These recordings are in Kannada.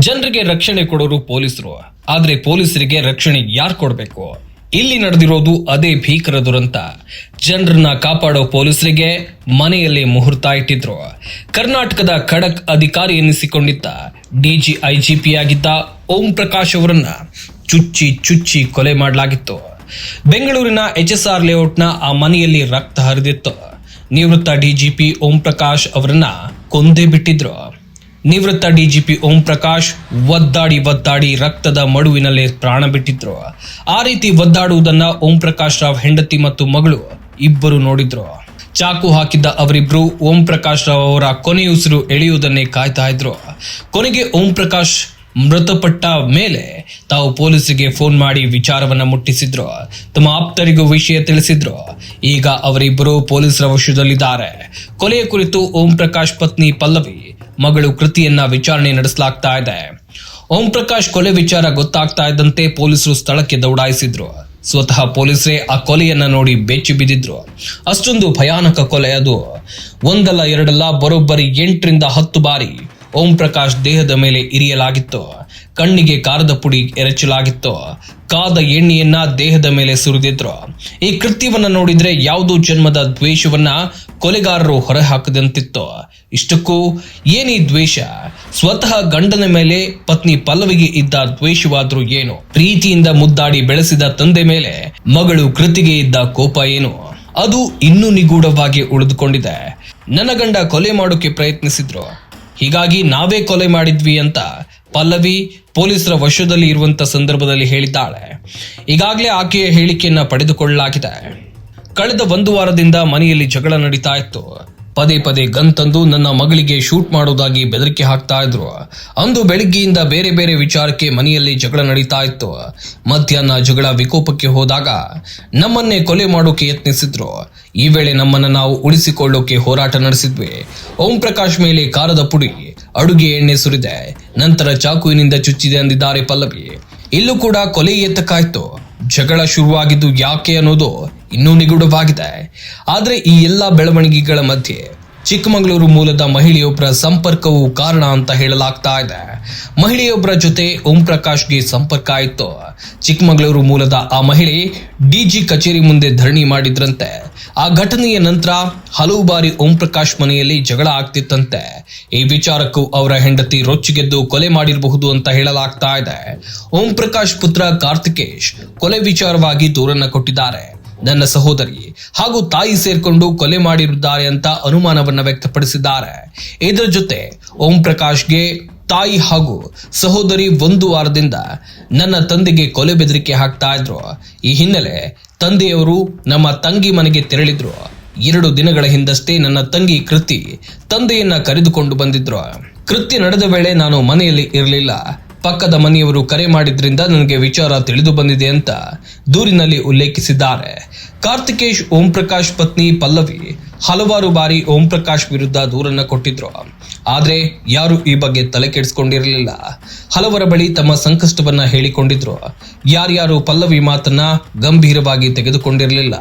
ಜನರಿಗೆ ರಕ್ಷಣೆ ಕೊಡೋರು ಪೊಲೀಸರು. ಆದ್ರೆ ಪೊಲೀಸರಿಗೆ ರಕ್ಷಣೆ ಯಾರು ಕೊಡಬೇಕು? ಇಲ್ಲಿ ನಡೆದಿರೋದು ಅದೇ ಭೀಕರ ದುರಂತ. ಜನರನ್ನ ಕಾಪಾಡೋ ಪೊಲೀಸರಿಗೆ ಮನೆಯಲ್ಲಿ ಮುಹೂರ್ತ ಇಟ್ಟಿದ್ರು. ಕರ್ನಾಟಕದ ಖಡಕ್ ಅಧಿಕಾರಿ ಎನ್ನಿಸಿಕೊಂಡಿದ್ದ ಡಿಜಿ ಐಜಿಪಿ ಆಗಿದ್ದ ಓಂ ಪ್ರಕಾಶ್ ಅವರನ್ನ ಚುಚ್ಚಿ ಚುಚ್ಚಿ ಕೊಲೆ ಮಾಡಲಾಗಿತ್ತು. ಬೆಂಗಳೂರಿನ ಎಚ್ ಎಸ್ ಆರ್ ಲೇಔಟ್ನ ಆ ಮನೆಯಲ್ಲಿ ರಕ್ತ ಹರಿದಿತ್ತು. ನಿವೃತ್ತ ಡಿಜಿಪಿ ಓಂ ಪ್ರಕಾಶ್ ಅವರನ್ನ ಕೊಂದೇ ಬಿಟ್ಟಿದ್ರು. ನಿವೃತ್ತ ಡಿಜಿಪಿ ಓಂ ಪ್ರಕಾಶ್ ಒದ್ದಾಡಿ ಒದ್ದಾಡಿ ರಕ್ತದ ಮಡುವಿನಲ್ಲೇ ಪ್ರಾಣ ಬಿಟ್ಟಿದ್ರು. ಆ ರೀತಿ ಒದ್ದಾಡುವುದನ್ನ ಓಂ ಪ್ರಕಾಶ್ ರಾವ್ ಹೆಂಡತಿ ಮತ್ತು ಮಗಳು ಇಬ್ಬರು ನೋಡಿದ್ರು. ಚಾಕು ಹಾಕಿದ್ದ ಅವರಿಬ್ರು ಓಂ ಪ್ರಕಾಶ್ ರಾವ್ ಅವರ ಕೊನೆಯುಸಿರು ಎಳೆಯುವುದನ್ನೇ ಕಾಯ್ತಾ ಇದ್ರು. ಕೊನೆಗೆ ಓಂ ಪ್ರಕಾಶ್ ಮೃತಪಟ್ಟ ಮೇಲೆ ತಾವು ಪೊಲೀಸರಿಗೆ ಫೋನ್ ಮಾಡಿ ವಿಚಾರವನ್ನ ಮುಟ್ಟಿಸಿದ್ರು. ತಮ್ಮ ಆಪ್ತರಿಗೂ ವಿಷಯ ತಿಳಿಸಿದ್ರು. ಈಗ ಅವರಿಬ್ಬರು ಪೊಲೀಸರ ವಶದಲ್ಲಿದ್ದಾರೆ. ಕೊಲೆಯ ಕುರಿತು ಓಂ ಪ್ರಕಾಶ್ ಪತ್ನಿ ಪಲ್ಲವಿ ಮಗಳು ಕೃತಿಯನ್ನ ವಿಚಾರಣೆ ನಡೆಸಲಾಗ್ತಾ ಇದೆ. ಓಂ ಪ್ರಕಾಶ್ ಕೊಲೆ ವಿಚಾರ ಗೊತ್ತಾಗ್ತಾ ಇದ್ದಂತೆ ಪೊಲೀಸರು ಸ್ಥಳಕ್ಕೆ ದೌಡಾಯಿಸಿದ್ರು. ಸ್ವತಃ ಪೊಲೀಸರೇ ಆ ಕೊಲೆಯನ್ನ ನೋಡಿ ಬೆಚ್ಚಿ ಬಿದ್ದಿದ್ರು. ಅಷ್ಟೊಂದು ಭಯಾನಕ ಕೊಲೆ ಅದು. ಒಂದಲ್ಲ ಎರಡಲ್ಲ ಬರೋಬ್ಬರಿ ಎಂಟರಿಂದ ಹತ್ತು ಬಾರಿ ಓಂ ಪ್ರಕಾಶ್ ದೇಹದ ಮೇಲೆ ಇರಿಯಲಾಗಿತ್ತು. ಕಣ್ಣಿಗೆ ಕಾರದ ಪುಡಿ ಎರಚಲಾಗಿತ್ತು. ಕಾದ ಎಣ್ಣೆಯನ್ನ ದೇಹದ ಮೇಲೆ ಸುರಿದಿದ್ರು. ಈ ಕೃತ್ಯವನ್ನ ನೋಡಿದ್ರೆ ಯಾವುದೋ ಜನ್ಮದ ದ್ವೇಷವನ್ನ ಕೊಲೆಗಾರರು ಹೊರಹಾಕದಂತಿತ್ತು. ಇಷ್ಟಕ್ಕೂ ಏನೀ ದ್ವೇಷ? ಸ್ವತಃ ಗಂಡನ ಮೇಲೆ ಪತ್ನಿ ಪಲ್ಲವಿಗೆ ಇದ್ದ ದ್ವೇಷವಾದ್ರೂ ಏನು? ಪ್ರೀತಿಯಿಂದ ಮುದ್ದಾಡಿ ಬೆಳೆಸಿದ ತಂದೆ ಮೇಲೆ ಮಗಳು ಕೃತಿಗೆ ಇದ್ದ ಕೋಪ ಏನು? ಅದು ಇನ್ನೂ ನಿಗೂಢವಾಗಿ ಉಳಿದುಕೊಂಡಿದೆ. ನನ್ನ ಗಂಡ ಕೊಲೆ ಮಾಡೋಕೆ ಪ್ರಯತ್ನಿಸಿದ್ರು. ಹೀಗಾಗಿ ನಾವೇ ಕೊಲೆ ಮಾಡಿದ್ವಿ ಅಂತ ಪಲ್ಲವಿ ಪೊಲೀಸರ ವಶದಲ್ಲಿ ಇರುವಂತ ಸಂದರ್ಭದಲ್ಲಿ ಹೇಳಿದ್ದಾಳೆ. ಈಗಾಗಲೇ ಆಕೆಯ ಹೇಳಿಕೆಯನ್ನ ಪಡೆದುಕೊಳ್ಳಲಾಗಿದೆ. ಕಳೆದ ಒಂದು ವಾರದಿಂದ ಮನೆಯಲ್ಲಿ ಜಗಳ ನಡೀತಾ ಇತ್ತು. ಪದೇ ಪದೇ ಗನ್ ತಂದು ನನ್ನ ಮಗಳಿಗೆ ಶೂಟ್ ಮಾಡೋದಾಗಿ ಬೆದರಿಕೆ ಹಾಕ್ತಾ ಇದ್ರು. ಅಂದು ಬೆಳಿಗ್ಗೆಯಿಂದ ಬೇರೆ ಬೇರೆ ವಿಚಾರಕ್ಕೆ ಮನೆಯಲ್ಲಿ ಜಗಳ ನಡೀತಾ ಇತ್ತು. ಮಧ್ಯಾಹ್ನ ಜಗಳ ವಿಕೋಪಕ್ಕೆ ಹೋದಾಗ ನಮ್ಮನ್ನೇ ಕೊಲೆ ಮಾಡೋಕೆ ಯತ್ನಿಸಿದ್ರು. ಈ ವೇಳೆ ನಮ್ಮನ್ನ ನಾವು ಉಳಿಸಿಕೊಳ್ಳೋಕೆ ಹೋರಾಟ ನಡೆಸಿದ್ವಿ. ಓಂ ಪ್ರಕಾಶ್ ಮೇಲೆ ಕಾರದ ಪುಡಿ, ಅಡುಗೆ ಎಣ್ಣೆ ಸುರಿದೆ. ನಂತರ ಚಾಕುವಿನಿಂದ ಚುಚ್ಚಿದೆ ಅಂದಿದ್ದಾರೆ ಪಲ್ಲವಿ. ಇಲ್ಲೂ ಕೂಡ ಕೊಲೆ ಎತ್ತಕ್ಕಾಯ್ತು ಜಗಳ ಶುರುವಾಗಿದ್ದು ಯಾಕೆ ಅನ್ನೋದು ಇನ್ನೂ ನಿಗೂಢವಾಗಿದೆ. ಆದರೆ ಈ ಎಲ್ಲ ಬೆಳವಣಿಗೆಗಳ ಮಧ್ಯೆ ಚಿಕ್ಕಮಗಳೂರು ಮೂಲದ ಮಹಿಳೆಯೊಬ್ಬರ ಸಂಪರ್ಕವು ಕಾರಣ ಅಂತ ಹೇಳಲಾಗ್ತಾ ಇದೆ. ಮಹಿಳೆಯೊಬ್ಬರ ಜೊತೆ ಓಂ ಪ್ರಕಾಶ್ಗೆ ಸಂಪರ್ಕ ಆಯಿತು. ಚಿಕ್ಕಮಗಳೂರು ಮೂಲದ ಆ ಮಹಿಳೆ ಡಿಜಿ ಕಚೇರಿ ಮುಂದೆ ಧರಣಿ ಮಾಡಿದ್ರಂತೆ. ಆ ಘಟನೆಯ ನಂತರ ಹಲವು ಬಾರಿ ಓಂ ಪ್ರಕಾಶ್ ಮನೆಯಲ್ಲಿ ಜಗಳ ಆಗ್ತಿತ್ತಂತೆ. ಈ ವಿಚಾರಕ್ಕೂ ಅವರ ಹೆಂಡತಿ ರೊಚ್ಚಿಗೆದ್ದು ಕೊಲೆ ಮಾಡಿರಬಹುದು ಅಂತ ಹೇಳಲಾಗ್ತಾ ಇದೆ. ಓಂ ಪ್ರಕಾಶ್ ಪುತ್ರ ಕಾರ್ತಿಕೇಶ್ ಕೊಲೆ ವಿಚಾರವಾಗಿ ದೂರನ್ನ ಕೊಟ್ಟಿದ್ದಾರೆ. ನನ್ನ ಸಹೋದರಿ ಹಾಗೂ ತಾಯಿ ಸೇರ್ಕೊಂಡು ಕೊಲೆ ಮಾಡಿರುತ್ತಾರೆ ಅಂತ ಅನುಮಾನವನ್ನ ವ್ಯಕ್ತಪಡಿಸಿದ್ದಾರೆ. ಇದರ ಜೊತೆ ಓಂ ಪ್ರಕಾಶ್ಗೆ ತಾಯಿ ಹಾಗೂ ಸಹೋದರಿ ಒಂದು ವಾರದಿಂದ ನನ್ನ ತಂದೆಗೆ ಕೊಲೆ ಬೆದರಿಕೆ ಹಾಕ್ತಾ ಇದ್ರು. ಈ ಹಿನ್ನೆಲೆ ತಂದೆಯವರು ನಮ್ಮ ತಂಗಿ ಮನೆಗೆ ತೆರಳಿದ್ರು. ಎರಡು ದಿನಗಳ ಹಿಂದಷ್ಟೇ ನನ್ನ ತಂಗಿ ಕೃತಿ ತಂದೆಯನ್ನ ಕರೆದುಕೊಂಡು ಬಂದಿದ್ರು. ಕೃತ್ಯ ನಡೆದ ವೇಳೆ ನಾನು ಮನೆಯಲ್ಲಿ ಇರಲಿಲ್ಲ. ಪಕ್ಕದ ಮನೆಯವರು ಕರೆ ಮಾಡಿದ್ರಿಂದ ನನಗೆ ವಿಚಾರ ತಿಳಿದು ಬಂದಿದೆ ಅಂತ ದೂರಿನಲ್ಲಿ ಉಲ್ಲೇಖಿಸಿದ್ದಾರೆ. ಕಾರ್ತಿಕೇಶ್ ಓಂ ಪ್ರಕಾಶ್ ಪತ್ನಿ ಪಲ್ಲವಿ ಹಲವಾರು ಬಾರಿ ಓಂ ಪ್ರಕಾಶ್ ವಿರುದ್ಧ ದೂರನ್ನ ಕೊಟ್ಟಿದ್ರು. ಆದ್ರೆ ಯಾರು ಈ ಬಗ್ಗೆ ತಲೆ ಕೆಡಿಸ್ಕೊಂಡಿರಲಿಲ್ಲ? ಹಲವರ ಬಳಿ ತಮ್ಮ ಸಂಕಷ್ಟವನ್ನ ಹೇಳಿಕೊಂಡಿದ್ರು. ಯಾರ್ಯಾರು ಪಲ್ಲವಿ ಮಾತನ್ನ ಗಂಭೀರವಾಗಿ ತೆಗೆದುಕೊಂಡಿರಲಿಲ್ಲ.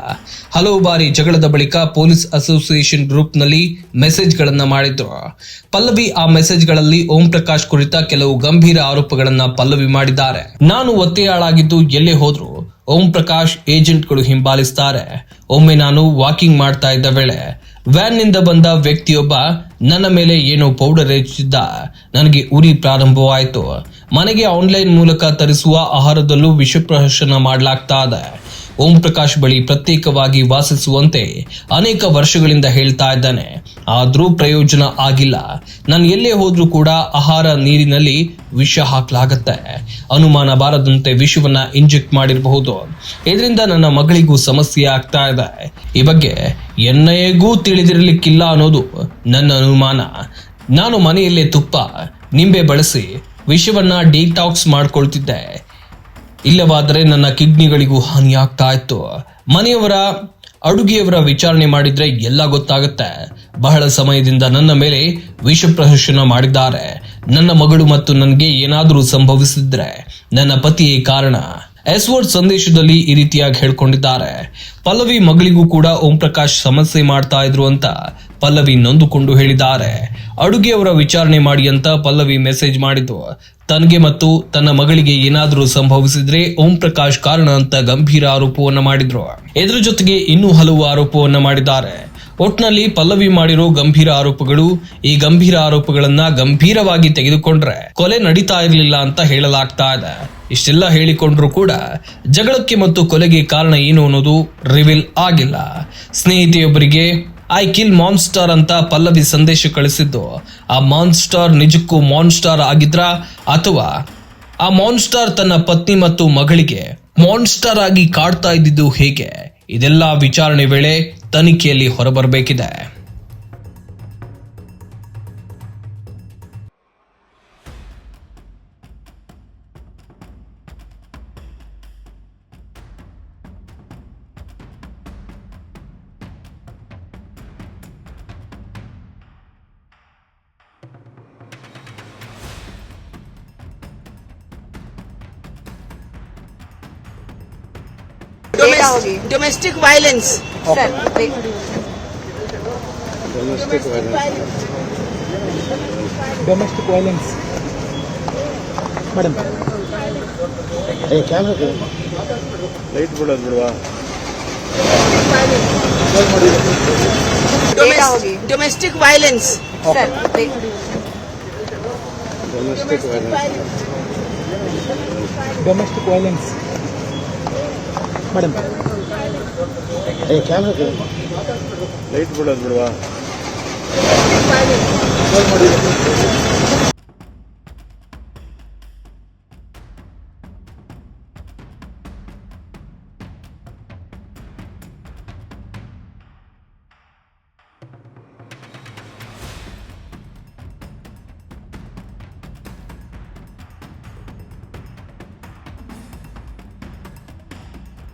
ಹಲವು ಬಾರಿ ಜಗಳದ ಬಳಿಕ ಪೊಲೀಸ್ ಅಸೋಸಿಯೇಷನ್ ಗ್ರೂಪ್ನಲ್ಲಿ ಮೆಸೇಜ್ಗಳನ್ನ ಮಾಡಿದ್ರು. ಪಲ್ಲವಿ ಆ ಮೆಸೇಜ್ಗಳಲ್ಲಿ ಓಂ ಪ್ರಕಾಶ್ ಕುರಿತ ಕೆಲವು ಗಂಭೀರ ಆರೋಪಗಳನ್ನ ಪಲ್ಲವಿ ಮಾಡಿದ್ದಾರೆ. ನಾನು ಒತ್ತೆಯಾಳಾಗಿದ್ದು ಎಲ್ಲೇ ಹೋದ್ರು ಓಂ ಪ್ರಕಾಶ್ ಏಜೆಂಟ್ಗಳು ಹಿಂಬಾಲಿಸ್ತಾರೆ. ಒಮ್ಮೆ ನಾನು ವಾಕಿಂಗ್ ಮಾಡ್ತಾ ಇದ್ದ ವೇಳೆ ವ್ಯಾನ್ನಿಂದ ಬಂದ ವ್ಯಕ್ತಿಯೊಬ್ಬ ನನ್ನ ಮೇಲೆ ಏನೋ ಪೌಡರ್ ಹೆಚ್ಚಿದ್ದ ನನಗೆ ಉರಿ ಪ್ರಾರಂಭವಾಯಿತು. ಮನೆಗೆ ಆನ್ಲೈನ್ ಮೂಲಕ ತರಿಸುವ ಆಹಾರದಲ್ಲೂ ವಿಷ ವಿಷಪ್ರಹರ್ಷಣ ಮಾಡಲಾಗ್ತಾ ಇದೆ. ಓಂ ಪ್ರಕಾಶ್ ಬಳಿ ಪ್ರತ್ಯೇಕವಾಗಿ ವಾಸಿಸುವಂತೆ ಅನೇಕ ವರ್ಷಗಳಿಂದ ಹೇಳ್ತಾ ಇದ್ದಾನೆ. ಆದರೂ ಪ್ರಯೋಜನ ಆಗಿಲ್ಲ. ನಾನು ಎಲ್ಲೇ ಹೋದ್ರೂ ಕೂಡ ಆಹಾರ ನೀರಿನಲ್ಲಿ ವಿಷ ಹಾಕಲಾಗತ್ತೆ. ಅನುಮಾನ ಬಾರದಂತೆ ವಿಷವನ್ನ ಇಂಜೆಕ್ಟ್ ಮಾಡಿರಬಹುದು. ಇದರಿಂದ ನನ್ನ ಮಗಳಿಗೂ ಸಮಸ್ಯೆ ಆಗ್ತಾ ಇದೆ. ಈ ಬಗ್ಗೆ ಎನ್ಐಎಗೂ ತಿಳಿದಿರಲಿಕ್ಕಿಲ್ಲ ಅನ್ನೋದು ನನ್ನ ಅನುಮಾನ. ನಾನು ಮನೆಯಲ್ಲೇ ತುಪ್ಪ, ನಿಂಬೆ ಬಳಸಿ ವಿಷವನ್ನ ಡಿಟಾಕ್ಸ್ ಮಾಡ್ಕೊಳ್ತಿದ್ದೆ. ಇಲ್ಲವಾದರೆ ನನ್ನ ಕಿಡ್ನಿಗಳಿಗೂ ಹಾನಿ ಆಗ್ತಾ ಇತ್ತು. ಮನೆಯವರ, ಅಡುಗೆಯವರ ವಿಚಾರಣೆ ಮಾಡಿದ್ರೆ ಎಲ್ಲ ಗೊತ್ತಾಗುತ್ತೆ. ಬಹಳ ಸಮಯದಿಂದ ನನ್ನ ಮೇಲೆ ವಿಷ ಪ್ರಹರ್ಶನ ಮಾಡಿದ್ದಾರೆ. ನನ್ನ ಮಗಳು ಮತ್ತು ನನಗೆ ಏನಾದರೂ ಸಂಭವಿಸಿದ್ರೆ ನನ್ನ ಪತಿಯೇ ಕಾರಣ. ಎಸ್ವರ್ಡ್ ಸಂದೇಶದಲ್ಲಿ ಈ ರೀತಿಯಾಗಿ ಹೇಳ್ಕೊಂಡಿದ್ದಾರೆ. ಪಲ್ಲವಿ ಮಗಳಿಗೂ ಕೂಡ ಓಂ ಪ್ರಕಾಶ್ ಸಮಸ್ಯೆ ಮಾಡ್ತಾ ಇದ್ರು ಅಂತ ಪಲ್ಲವಿ ನೊಂದುಕೊಂಡು ಹೇಳಿದ್ದಾರೆ. ಅಡುಗೆಯವರ ವಿಚಾರಣೆ ಮಾಡಿ ಅಂತ ಪಲ್ಲವಿ ಮೆಸೇಜ್ ಮಾಡಿದ್ದು. ತನಗೆ ಮತ್ತು ತನ್ನ ಮಗಳಿಗೆ ಏನಾದರೂ ಸಂಭವಿಸಿದ್ರೆ ಓಂ ಪ್ರಕಾಶ್ ಕಾರಣ ಅಂತ ಗಂಭೀರ ಆರೋಪವನ್ನ ಮಾಡಿದ್ರು. ಇದರ ಜೊತೆಗೆ ಇನ್ನೂ ಹಲವು ಆರೋಪವನ್ನ ಮಾಡಿದ್ದಾರೆ. ಒಟ್ನಲ್ಲಿ ಪಲ್ಲವಿ ಮಾಡಿರೋ ಗಂಭೀರ ಆರೋಪಗಳು ಈ ಗಂಭೀರ ಆರೋಪಗಳನ್ನ ಗಂಭೀರವಾಗಿ ತೆಗೆದುಕೊಂಡ್ರೆ ಕೊಲೆ ನಡೀತಾ ಇರಲಿಲ್ಲ ಅಂತ ಹೇಳಲಾಗ್ತಾ ಇದೆ. ಇಷ್ಟೆಲ್ಲ ಹೇಳಿಕೊಂಡ್ರು ಕೂಡ ಜಗಳಕ್ಕೆ ಮತ್ತು ಕೊಲೆಗೆ ಕಾರಣ ಏನು ಅನ್ನೋದು ರಿವೀಲ್ ಆಗಿಲ್ಲ. ಸ್ನೇಹಿತೆಯೊಬ್ಬರಿಗೆ ಐ ಕಿಲ್ ಮಾನ್ಸ್ಟಾರ್ ಅಂತ ಪಲ್ಲವಿ ಸಂದೇಶ ಕಳಿಸಿದ್ದು. ಆ ಮಾನ್ಸ್ಟಾರ್ ನಿಜಕ್ಕೂ ಮಾನ್ಸ್ಟಾರ್ ಆಗಿದ್ರಾ ಅಥವಾ ಆ ಮಾನ್ಸ್ಟಾರ್ ತನ್ನ ಪತ್ನಿ ಮತ್ತು ಮಗಳಿಗೆ ಮಾನ್ಸ್ಟಾರ್ ಆಗಿ ಕಾಡ್ತಾ ಇದ್ದಿದ್ದು ಹೇಗೆ? ಇದೆಲ್ಲ ವಿಚಾರಣೆ ವೇಳೆ ತನಿಖೆಯಲ್ಲಿ ಹೊರಬರಬೇಕಿದೆ. डेटा होगी डोमेस्टिक वायलेंस सर देख ಡೊಮೆಸ್ಟಿಕ್ ವೈಲೆನ್ಸ್ ಮೇಡಮ್ ಲೈಟ್ ಬಿಡೋದು ಬಿಡುವ डेटा होगी डोमेस्टिक वायलेंस सर देख ಡೊಮೆಸ್ಟಿಕ್ ವೈಲೆನ್ಸ್ domestic ಏ ಮೇಡಮ್ ಲೈಟ್ ಬಿಡೋದು ಬಿಡುವ.